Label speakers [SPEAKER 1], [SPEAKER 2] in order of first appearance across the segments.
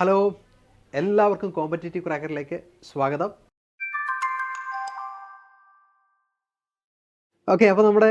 [SPEAKER 1] Hello എല്ലാവർക്കും competitive ക്രാക്കറിലേക്ക് സ്വാഗതം. Okay അപ്പോൾ നമ്മുടെ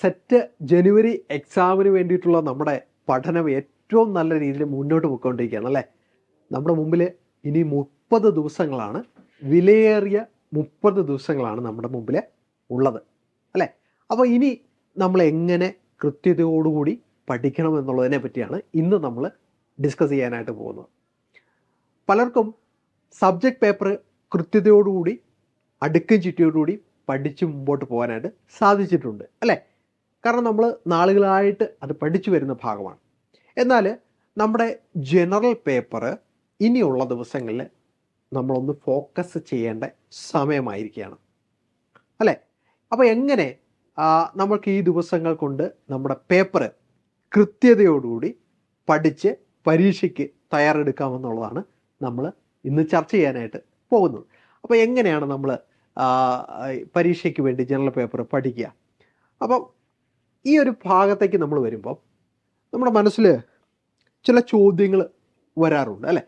[SPEAKER 1] സെറ്റ് ജനുവരി എക്സാമിന് വേണ്ടിയിട്ടുള്ള നമ്മുടെ പഠനം ഏറ്റവും നല്ല രീതിയിൽ മുന്നോട്ട് പോയിക്കൊണ്ടിരിക്കുകയാണ് അല്ലേ? നമ്മുടെ മുമ്പിൽ ഇനി മുപ്പത് ദിവസങ്ങളാണ് വിലയേറിയ മുപ്പത് ദിവസങ്ങളാണ് നമ്മുടെ മുമ്പിൽ ഉള്ളത് അല്ലേ? അപ്പോൾ ഇനി നമ്മൾ എങ്ങനെ കൃത്യതയോടുകൂടി പഠിക്കണം എന്നുള്ളതിനെ പറ്റിയാണ് ഇന്ന് നമ്മൾ ഡിസ്കസ് ചെയ്യാനായിട്ട് പോകുന്നത്. പലർക്കും സബ്ജക്റ്റ് പേപ്പർ കൃത്യതയോടുകൂടി അടുക്കും ചിട്ടിയോടുകൂടി പഠിച്ച് മുമ്പോട്ട് പോകാനായിട്ട് സാധിച്ചിട്ടുണ്ട് അല്ലേ? കാരണം നമ്മൾ നാളുകളായിട്ട് അത് പഠിച്ചു വരുന്ന ഭാഗമാണ്. എന്നാൽ നമ്മുടെ ജനറൽ പേപ്പർ ഇനിയുള്ള ദിവസങ്ങളിൽ നമ്മളൊന്ന് ഫോക്കസ് ചെയ്യേണ്ട സമയമായിരിക്കുകയാണ് അല്ലേ? അപ്പോൾ എങ്ങനെ നമുക്ക് ഈ ദിവസങ്ങൾ കൊണ്ട് നമ്മുടെ പേപ്പർ കൃത്യതയോടുകൂടി പഠിച്ച് പരീക്ഷയ്ക്ക് തയ്യാറെടുക്കാമെന്നുള്ളതാണ് നമ്മൾ ഇന്ന് ചർച്ച ചെയ്യാനായിട്ട് പോകുന്നത്. അപ്പോൾ എങ്ങനെയാണ് നമ്മൾ പരീക്ഷയ്ക്ക് വേണ്ടി ജനറൽ പേപ്പർ പഠിക്കുക? അപ്പം ഈ ഒരു ഭാഗത്തേക്ക് നമ്മൾ വരുമ്പോൾ നമ്മുടെ മനസ്സിൽ ചില ചോദ്യങ്ങൾ വരാറുണ്ട് അല്ലേ?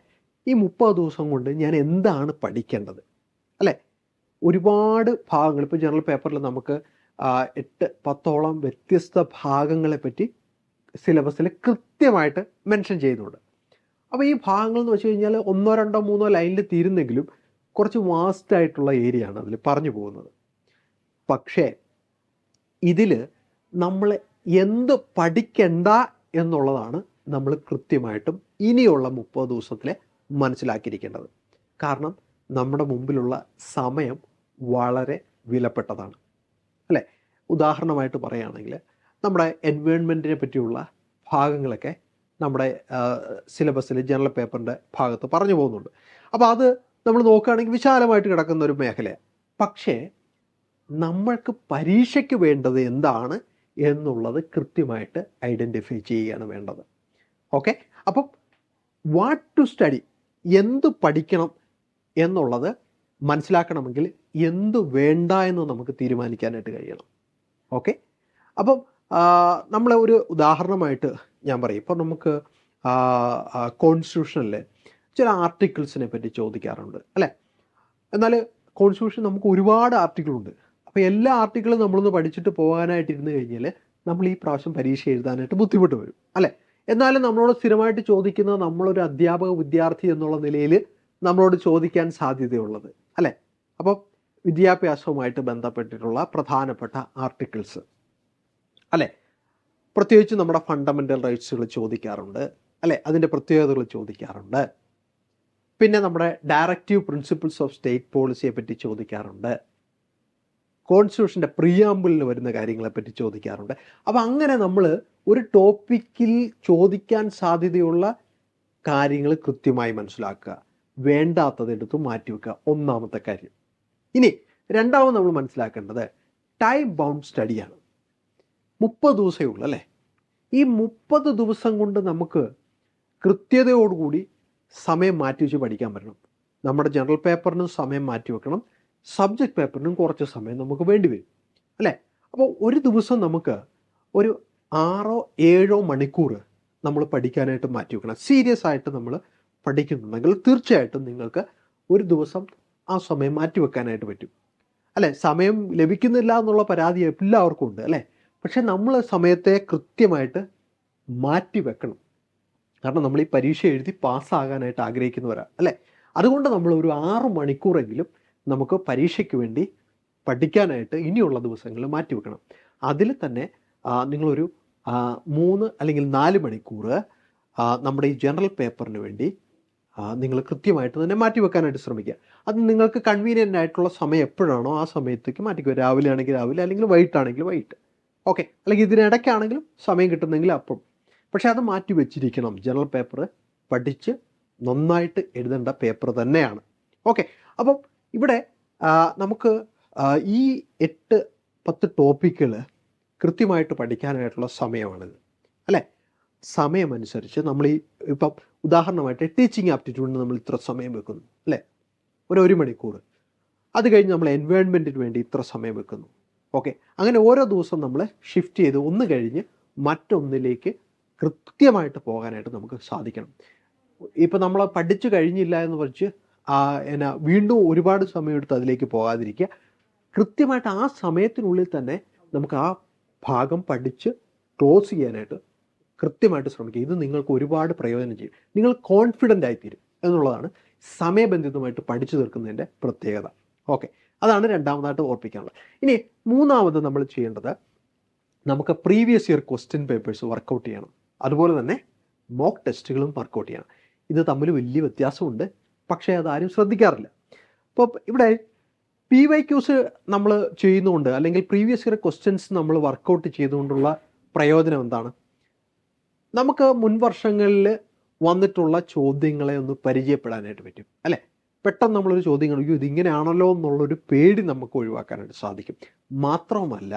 [SPEAKER 1] ഈ മുപ്പത് ദിവസം കൊണ്ട് ഞാൻ എന്താണ് പഠിക്കേണ്ടത് അല്ലേ? ഒരുപാട് ഭാഗങ്ങൾ ഇപ്പോൾ ജനറൽ പേപ്പറിൽ നമുക്ക് എട്ട് പത്തോളം വ്യത്യസ്ത ഭാഗങ്ങളെ പറ്റി സിലബസിൽ കൃത്യമായിട്ട് മെൻഷൻ ചെയ്യുന്നുണ്ട്. അപ്പോൾ ഈ ഭാഗങ്ങൾ എന്ന് വെച്ച് കഴിഞ്ഞാൽ ഒന്നോ രണ്ടോ മൂന്നോ ലൈനിൽ തീരുന്നെങ്കിലും കുറച്ച് വാസ്റ്റ് ആയിട്ടുള്ള ഏരിയ ആണ് അതിൽ പറഞ്ഞു പോകുന്നത്. പക്ഷേ ഇതിൽ നമ്മൾ എന്ത് പഠിക്കണ്ട എന്നുള്ളതാണ് നമ്മൾ കൃത്യമായിട്ടും ഇനിയുള്ള മുപ്പത് ദിവസത്തിലെ മനസ്സിലാക്കിയിരിക്കേണ്ടത്. കാരണം നമ്മുടെ മുമ്പിലുള്ള സമയം വളരെ വിലപ്പെട്ടതാണ്. അല്ലേ? ഉദാഹരണമായിട്ട് പറയുകയാണെങ്കിൽ നമ്മുടെ എൻവയോൺമെന്റിനെ പറ്റിയുള്ള ഭാഗങ്ങളൊക്കെ നമ്മുടെ സിലബസിൽ ജനറൽ പേപ്പറിന്റെ ഭാഗത്ത് പറഞ്ഞു പോകുന്നുണ്ട്. അപ്പോൾ അത് നമ്മൾ നോക്കുകയാണെങ്കിൽ വിശാലമായിട്ട് കിടക്കുന്ന ഒരു മേഖലയാണ് പക്ഷേ നമ്മൾക്ക് പരീക്ഷയ്ക്ക് വേണ്ടത് എന്താണ് എന്നുള്ളത് കൃത്യമായിട്ട് ഐഡന്റിഫൈ ചെയ്യുകയാണ് വേണ്ടത്. ഓക്കെ? അപ്പം വാട്ട് ടു സ്റ്റഡി എന്ത് പഠിക്കണം എന്നുള്ളത് മനസ്സിലാക്കണമെങ്കിൽ എന്ത് വേണ്ട എന്ന് നമുക്ക് തീരുമാനിക്കാനായിട്ട് കഴിയണം. ഓക്കെ? അപ്പം നമ്മൾ ഒരു ഉദാഹരണമായിട്ട് ഞാൻ പറയും. ഇപ്പോൾ നമുക്ക് കോൺസ്റ്റിറ്റ്യൂഷനിലെ ചില ആർട്ടിക്കിൾസിനെ പറ്റി ചോദിക്കാറുണ്ട് അല്ലേ? എന്നാൽ കോൺസ്റ്റിറ്റ്യൂഷൻ നമുക്ക് ഒരുപാട് ആർട്ടിക്കിളുണ്ട് അപ്പോൾ എല്ലാ ആർട്ടിക്കിളും നമ്മളൊന്ന് പഠിച്ചിട്ട് പോകാനായിട്ട് ഇരുന്ന് കഴിഞ്ഞാൽ നമ്മൾ ഈ പ്രാവശ്യം പരീക്ഷ എഴുതാനായിട്ട് ബുദ്ധിമുട്ട് വരും അല്ലേ? എന്നാലും നമ്മളോട് സ്ഥിരമായിട്ട് ചോദിക്കുന്നത് നമ്മളൊരു അധ്യാപക വിദ്യാർത്ഥി എന്നുള്ള നിലയിൽ നമ്മളോട് ചോദിക്കാൻ സാധ്യതയുള്ളത് അല്ലേ? അപ്പോൾ വിദ്യാഭ്യാസവുമായിട്ട് ബന്ധപ്പെട്ടിട്ടുള്ള പ്രധാനപ്പെട്ട ആർട്ടിക്കിൾസ് അല്ലേ? പ്രത്യേകിച്ച് നമ്മുടെ ഫണ്ടമെന്റൽ റൈറ്റ്സുകൾ ചോദിക്കാറുണ്ട്. അല്ലേ? അതിന്റെ പ്രത്യേകതകൾ ചോദിക്കാറുണ്ട്. പിന്നെ നമ്മുടെ ഡയറക്റ്റീവ് പ്രിൻസിപ്പിൾസ് ഓഫ് സ്റ്റേറ്റ് പോളിസിയെ പറ്റി ചോദിക്കാറുണ്ട്. കോൺസ്റ്റിറ്റ്യൂഷന്റെ പ്രിയാമ്പിളിൽ വരുന്ന കാര്യങ്ങളെ പറ്റി ചോദിക്കാറുണ്ട്. അപ്പോൾ അങ്ങനെ നമ്മൾ ഒരു ടോപ്പിക്കിൽ ചോദിക്കാൻ സാധ്യതയുള്ള കാര്യങ്ങൾ കൃത്യമായി മനസ്സിലാക്കുക. വേണ്ടാത്തതെടുത്ത് മാറ്റിവെക്കുക ഒന്നാമത്തെ കാര്യം. ഇനി രണ്ടാമത് നമ്മൾ മനസ്സിലാക്കേണ്ടത് ടൈം ബൗണ്ട് സ്റ്റഡിയാണ് മുപ്പത് ദിവസമേ ഉള്ളൂ അല്ലേ? ഈ മുപ്പത് ദിവസം കൊണ്ട് നമുക്ക് കൃത്യതയോടുകൂടി സമയം മാറ്റി വെച്ച് പഠിക്കാൻ പറ്റണം. നമ്മുടെ ജനറൽ പേപ്പറിനും സമയം മാറ്റി വെക്കണം. സബ്ജക്റ്റ് പേപ്പറിനും കുറച്ച് സമയം നമുക്ക് വേണ്ടി വരും അല്ലേ? അപ്പോൾ ഒരു ദിവസം നമുക്ക് ഒരു ആറോ ഏഴോ മണിക്കൂർ നമ്മൾ പഠിക്കാനായിട്ട് മാറ്റി വെക്കണം. സീരിയസ് ആയിട്ട് നമ്മൾ പഠിക്കുന്നുണ്ടെങ്കിൽ തീർച്ചയായിട്ടും നിങ്ങൾക്ക് ഒരു ദിവസം ആ സമയം മാറ്റി വെക്കാനായിട്ട് പറ്റും അല്ലേ? സമയം ലഭിക്കുന്നില്ല എന്നുള്ള പരാതി എല്ലാവർക്കും ഉണ്ട് അല്ലേ? പക്ഷെ നമ്മൾ സമയത്തെ കൃത്യമായിട്ട് മാറ്റി വെക്കണം. കാരണം നമ്മൾ ഈ പരീക്ഷ എഴുതി പാസ്സാകാനായിട്ട് ആഗ്രഹിക്കുന്നവരാണ് അല്ലേ? അതുകൊണ്ട് നമ്മൾ ഒരു ആറ് മണിക്കൂറെങ്കിലും നമുക്ക് പരീക്ഷയ്ക്ക് വേണ്ടി പഠിക്കാനായിട്ട് ഇനിയുള്ള ദിവസങ്ങളിൽ മാറ്റി വെക്കണം. അതിൽ തന്നെ നിങ്ങളൊരു മൂന്ന് അല്ലെങ്കിൽ നാല് മണിക്കൂർ നമ്മുടെ ഈ ജനറൽ പേപ്പറിന് വേണ്ടി നിങ്ങൾ കൃത്യമായിട്ട് തന്നെ മാറ്റി വെക്കാനായിട്ട് ശ്രമിക്കുക. അത് നിങ്ങൾക്ക് കൺവീനിയന്റ് ആയിട്ടുള്ള സമയം എപ്പോഴാണോ ആ സമയത്തേക്ക് മാറ്റിക്കുക രാവിലെ ആണെങ്കിൽ രാവിലെ അല്ലെങ്കിൽ വൈകിട്ടാണെങ്കിൽ വൈകിട്ട്. ഓക്കെ അല്ലെങ്കിൽ ഇതിനിടയ്ക്കാണെങ്കിലും സമയം കിട്ടുന്നെങ്കിൽ അപ്പം. പക്ഷേ അത് മാറ്റി വെച്ചിരിക്കണം. ജനറൽ പേപ്പർ പഠിച്ച് നന്നായിട്ട് എഴുതേണ്ട പേപ്പർ തന്നെയാണ്. ഓക്കെ അപ്പം ഇവിടെ നമുക്ക് ഈ എട്ട് പത്ത് ടോപ്പിക്കുകൾ കൃത്യമായിട്ട് പഠിക്കാനായിട്ടുള്ള സമയമാണിത്. അല്ലേ? സമയമനുസരിച്ച് നമ്മൾ ഈ ഇപ്പം ഉദാഹരണമായിട്ട് ടീച്ചിങ് ആപ്റ്റിറ്റ്യൂഡിന് നമ്മൾ ഇത്ര സമയം വെക്കുന്നു. അല്ലേ? ഒരു ഒരു മണിക്കൂർ അത് കഴിഞ്ഞ് നമ്മൾ എൻവയോൺമെന്റിന് വേണ്ടി ഇത്ര സമയം വെക്കുന്നു. ഓക്കെ അങ്ങനെ ഓരോ ദിവസവും നമ്മൾ ഷിഫ്റ്റ് ചെയ്ത് ഒന്ന് കഴിഞ്ഞ് മറ്റൊന്നിലേക്ക് കൃത്യമായിട്ട് പോകാനായിട്ട് നമുക്ക് സാധിക്കണം. ഇപ്പം നമ്മൾ പഠിച്ചു കഴിഞ്ഞില്ല എന്ന് ആ, എന്നാ വീണ്ടും ഒരുപാട് സമയമെടുത്ത് അതിലേക്ക് പോകാതിരിക്കുക. കൃത്യമായിട്ട് ആ സമയത്തിനുള്ളിൽ തന്നെ നമുക്ക് ആ ഭാഗം പഠിച്ച് ക്ലോസ് ചെയ്യാനായിട്ട് കൃത്യമായിട്ട് ശ്രമിക്കുക. ഇത് നിങ്ങൾക്ക് ഒരുപാട് പ്രയോജനം ചെയ്യും. നിങ്ങൾ കോൺഫിഡന്റ് ആയിത്തീരും എന്നുള്ളതാണ് സമയബന്ധിതമായിട്ട് പഠിച്ചു തീർക്കുന്നതിന്റെ പ്രത്യേകത. ഓക്കെ അതാണ് രണ്ടാമതായിട്ട് ഓർപ്പിക്കാനുള്ളത്. ഇനി മൂന്നാമത് നമ്മൾ ചെയ്യേണ്ടത് നമുക്ക് previous year question papers work out ചെയ്യണം. അതുപോലെ തന്നെ മോക്ക് ടെസ്റ്റുകളും വർക്കൗട്ട് ചെയ്യണം. ഇത് തമ്മിൽ വലിയ വ്യത്യാസമുണ്ട്. പക്ഷേ അതാരും ശ്രദ്ധിക്കാറില്ല. അപ്പോൾ ഇവിടെ പി വൈ ക്യൂസ് നമ്മൾ ചെയ്യുന്നതുകൊണ്ട് അല്ലെങ്കിൽ പ്രീവിയസ് ഇയർ ക്വസ്റ്റ്യൻസ് നമ്മൾ വർക്കൗട്ട് ചെയ്തുകൊണ്ടുള്ള പ്രയോജനം എന്താണ്? നമുക്ക് മുൻ വർഷങ്ങളിൽ വന്നിട്ടുള്ള ചോദ്യങ്ങളെ ഒന്ന് പരിചയപ്പെടാനായിട്ട് പറ്റും. അല്ലേ? പെട്ടെന്ന് നമ്മളൊരു ചോദ്യം കാണിക്കും ഇത് ഇങ്ങനെയാണല്ലോ എന്നുള്ളൊരു പേടി നമുക്ക് ഒഴിവാക്കാനായിട്ട് സാധിക്കും. മാത്രവുമല്ല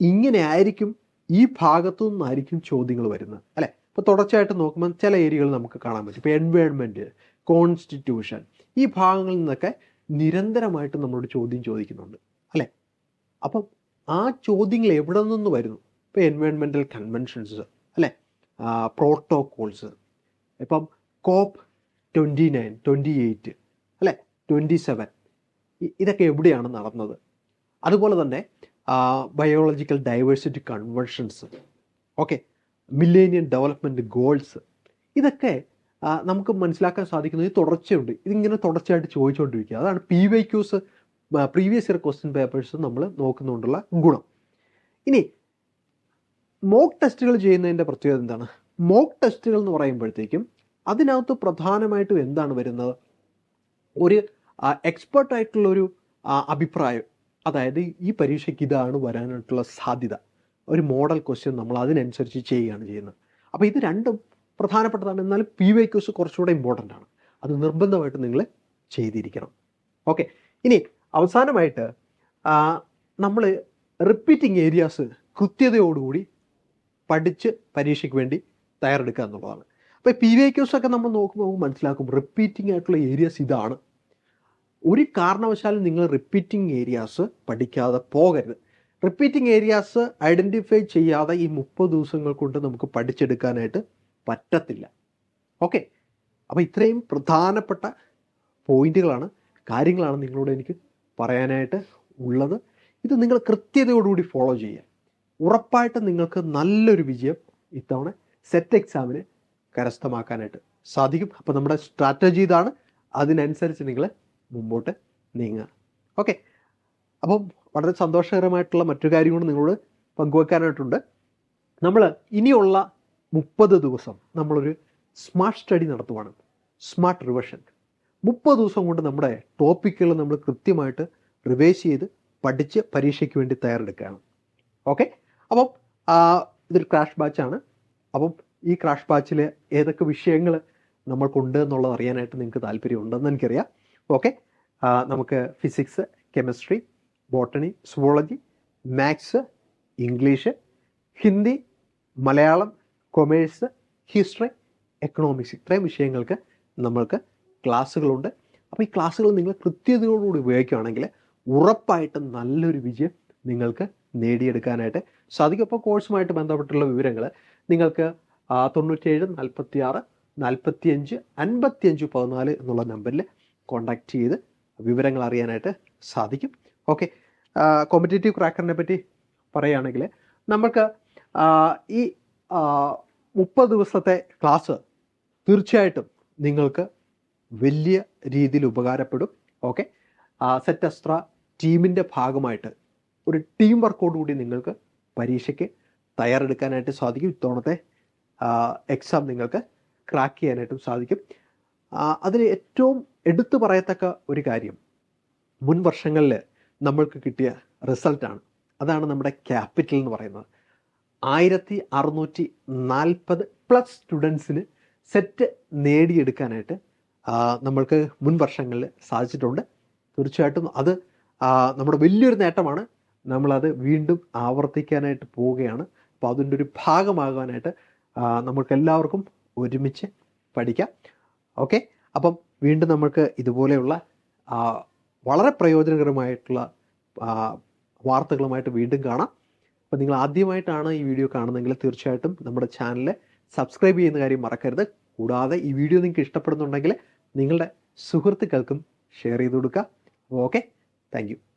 [SPEAKER 1] ഇങ്ങനെ ആയിരിക്കും ഈ ഭാഗത്തു നിന്നായിരിക്കും ചോദ്യങ്ങൾ വരുന്നത് അല്ലേ? ഇപ്പോൾ തുടർച്ചയായിട്ട് നോക്കുമ്പോൾ ചില ഏരിയകൾ നമുക്ക് കാണാൻ പറ്റും. ഇപ്പോൾ എൻവയോൺമെന്റ് കോൺസ്റ്റിറ്റ്യൂഷൻ ഈ ഭാഗങ്ങളിൽ നിന്നൊക്കെ നിരന്തരമായിട്ട് നമ്മളോട് ചോദ്യം ചോദിക്കുന്നുണ്ട് അല്ലേ? അപ്പം ആ ചോദ്യങ്ങൾ എവിടെ നിന്ന് വരുന്നു? ഇപ്പോൾ എൻവയോൺമെന്റൽ കൺവെൻഷൻസ് അല്ലേ? പ്രോട്ടോകോൾസ് ഇപ്പം COP twenty nine twenty eight അല്ലേ? ട്വന്റി സെവൻ ഇതൊക്കെ എവിടെയാണ് നടന്നത്? അതുപോലെ തന്നെ biological diversity conventions okay millennium development goals ഇതൊക്കെ നമുക്ക് മനസ്സിലാക്കാൻ സാധിക്കുന്നത് ഈ തുടർച്ചയുണ്ട്. ഇതിങ്ങനെ തുടർച്ചയായിട്ട് ചോദിച്ചുകൊണ്ടിരിക്കുക. അതാണ് P Y Qs previous year question papers നമ്മൾ നോക്കുന്നതുകൊണ്ടുള്ള ഗുണം. ഇനി മോക്ക് ടെസ്റ്റുകൾ ചെയ്യുന്നതിന്റെ പ്രത്യേകത എന്താണ്? മോക്ക് ടെസ്റ്റുകൾ എന്ന് പറയുമ്പോഴത്തേക്കും അതിനകത്ത് പ്രധാനമായിട്ടും എന്താണ് വരുന്നത്? ഒരു എക്സ്പേർട്ട് ആയിട്ടുള്ള ഒരു അഭിപ്രായം. അതായത് ഈ പരീക്ഷയ്ക്ക് ഇതാണ് വരാനായിട്ടുള്ള സാധ്യത. ഒരു മോഡൽ ക്വസ്റ്റ്യൻ നമ്മൾ അതിനനുസരിച്ച് ചെയ്യുകയാണ് ചെയ്യുന്നത്. അപ്പോൾ ഇത് രണ്ടും പ്രധാനപ്പെട്ടതാണ്. എന്നാലും പി വൈ ക്യൂസ് കുറച്ചുകൂടെ ഇമ്പോർട്ടന്റ് ആണ്. അത് നിർബന്ധമായിട്ട് നിങ്ങൾ ചെയ്തിരിക്കണം. ഓക്കെ ഇനി അവസാനമായിട്ട് നമ്മൾ റിപ്പീറ്റിംഗ് ഏരിയാസ് കൃത്യതയോടുകൂടി പഠിച്ച് പരീക്ഷയ്ക്ക് വേണ്ടി തയ്യാറെടുക്കുക എന്നുള്ളതാണ്. അപ്പോൾ പി വി ക്യൂസ് ഒക്കെ നമ്മൾ നോക്കുമ്പോൾ നമുക്ക് മനസ്സിലാക്കും റിപ്പീറ്റിംഗ് ആയിട്ടുള്ള ഏരിയാസ് ഇതാണ്. ഒരു കാരണവശാലും നിങ്ങൾ റിപ്പീറ്റിംഗ് ഏരിയാസ് പഠിക്കാതെ പോകരുത്. റിപ്പീറ്റിംഗ് ഏരിയാസ് ഐഡന്റിഫൈ ചെയ്യാതെ ഈ മുപ്പത് ദിവസങ്ങൾ കൊണ്ട് നമുക്ക് പഠിച്ചെടുക്കാനായിട്ട് പറ്റത്തില്ല. ഓക്കെ അപ്പോൾ ഇത്രയും പ്രധാനപ്പെട്ട പോയിന്റുകളാണ് കാര്യങ്ങളാണ് നിങ്ങളോട് എനിക്ക് പറയാനായിട്ട് ഉള്ളത്. ഇത് നിങ്ങൾ കൃത്യതയോടുകൂടി ഫോളോ ചെയ്യുക. ഉറപ്പായിട്ട് നിങ്ങൾക്ക് നല്ലൊരു വിജയം ഇത്തവണ സെറ്റ് എക്സാമിന് കരസ്ഥമാക്കാനായിട്ട് സാധിക്കും. അപ്പോൾ നമ്മുടെ സ്ട്രാറ്റജി ഇതാണ്. അതിനനുസരിച്ച് നിങ്ങൾ മുമ്പോട്ട് നീങ്ങുക. ഓക്കെ അപ്പം വളരെ സന്തോഷകരമായിട്ടുള്ള മറ്റൊരു കാര്യം കൂടി നിങ്ങളോട് പങ്കുവെക്കാനായിട്ടുണ്ട്. നമ്മൾ ഇനിയുള്ള മുപ്പത് ദിവസം നമ്മളൊരു സ്മാർട്ട് സ്റ്റഡി നടത്തുവാണ്. സ്മാർട്ട് റിവേഷൻ മുപ്പത് ദിവസം കൊണ്ട് നമ്മുടെ ടോപ്പിക്കുകൾ നമ്മൾ കൃത്യമായിട്ട് റിവേഴ്സ് ചെയ്ത് പഠിച്ച് പരീക്ഷയ്ക്ക് വേണ്ടി തയ്യാറെടുക്കുകയാണ്. ഓക്കെ അപ്പം ഇതൊരു ക്രാഷ് ബാച്ചാണ് അപ്പം ഈ ക്രാഷ് ബാച്ചിൽ ഏതൊക്കെ വിഷയങ്ങൾ നമ്മൾക്കുണ്ട് എന്നുള്ളത് അറിയാനായിട്ട് നിങ്ങൾക്ക് താല്പര്യമുണ്ടെന്ന് എനിക്കറിയാം. ഓക്കെ? നമുക്ക് physics chemistry botany zoology maths English Hindi Malayalam commerce history economics. ഇത്രയും വിഷയങ്ങൾക്ക് നമ്മൾക്ക് ക്ലാസ്സുകളുണ്ട്. അപ്പോൾ ഈ ക്ലാസ്സുകൾ നിങ്ങൾ കൃത്യതയോടുകൂടി ഉപയോഗിക്കുകയാണെങ്കിൽ ഉറപ്പായിട്ടും നല്ലൊരു വിജയം നിങ്ങൾക്ക് നേടിയെടുക്കാനായിട്ട് സാധിക്കും. അപ്പോൾ കോഴ്സുമായിട്ട് ബന്ധപ്പെട്ടുള്ള വിവരങ്ങൾ നിങ്ങൾക്ക് തൊണ്ണൂറ്റേഴ് നാൽപ്പത്തി ആറ് നാൽപ്പത്തി അഞ്ച് അൻപത്തി അഞ്ച് പതിനാല് എന്നുള്ള നമ്പറിൽ കോൺടാക്റ്റ് ചെയ്ത് വിവരങ്ങൾ അറിയാനായിട്ട് സാധിക്കും. ഓക്കെ കോമ്പറ്റേറ്റീവ് ക്രാക്കറിനെ പറ്റി പറയുകയാണെങ്കിൽ നമുക്ക് ഈ മുപ്പത് ദിവസത്തെ ക്ലാസ് തീർച്ചയായിട്ടും നിങ്ങൾക്ക് വലിയ രീതിയിൽ ഉപകാരപ്പെടും. ഓക്കെ സെറ്റ് അസ്ത്ര ടീമിന്റെ ഭാഗമായിട്ട് ഒരു ടീം വർക്കോട് കൂടി നിങ്ങൾക്ക് പരീക്ഷയ്ക്ക് തയ്യാറെടുക്കാനായിട്ട് സാധിക്കും. ഇത്തവണത്തെ എക്സാം നിങ്ങൾക്ക് ക്രാക്ക് ചെയ്യാനായിട്ടും സാധിക്കും. അതിന് ഏറ്റവും എടുത്തു പറയത്തക്ക ഒരു കാര്യം മുൻ വർഷങ്ങളിൽ നമ്മൾക്ക് കിട്ടിയ റിസൾട്ടാണ് അതാണ് നമ്മുടെ ക്യാപിറ്റൽ എന്ന് പറയുന്നത്. ആയിരത്തി അറുന്നൂറ്റി നാൽപ്പത് പ്ലസ് സ്റ്റുഡൻസിന് സെറ്റ് നേടിയെടുക്കാനായിട്ട് നമ്മൾക്ക് മുൻ വർഷങ്ങളിൽ സാധിച്ചിട്ടുണ്ട്. തീർച്ചയായിട്ടും അത് നമ്മുടെ വലിയൊരു നേട്ടമാണ്. നമ്മളത് വീണ്ടും ആവർത്തിക്കാനായിട്ട് പോവുകയാണ്. അപ്പോൾ അതിന്റെ ഒരു ഭാഗമാകാനായിട്ട് ആ, നമുക്ക് എല്ലാവർക്കും ഒരുമിച്ച് പഠിക്കാം. ഓക്കെ? അപ്പം വീണ്ടും നമുക്ക് ഇതുപോലെയുള്ള വളരെ പ്രയോജനകരമായിട്ടുള്ള വാർത്തകളുമായിട്ട് വീണ്ടും കാണാം. അപ്പോൾ നിങ്ങൾ ആദ്യമായിട്ടാണ് ഈ വീഡിയോ കാണുന്നതെങ്കിൽ തീർച്ചയായിട്ടും നമ്മുടെ ചാനൽ സബ്സ്ക്രൈബ് ചെയ്യുന്ന കാര്യം മറക്കരുത്. കൂടാതെ ഈ വീഡിയോ നിങ്ങൾക്ക് ഇഷ്ടപ്പെടുന്നുണ്ടെങ്കിൽ നിങ്ങളുടെ സുഹൃത്തുക്കൾക്കും ഷെയർ ചെയ്ത് കൊടുക്കുക. ഓക്കെ? താങ്ക്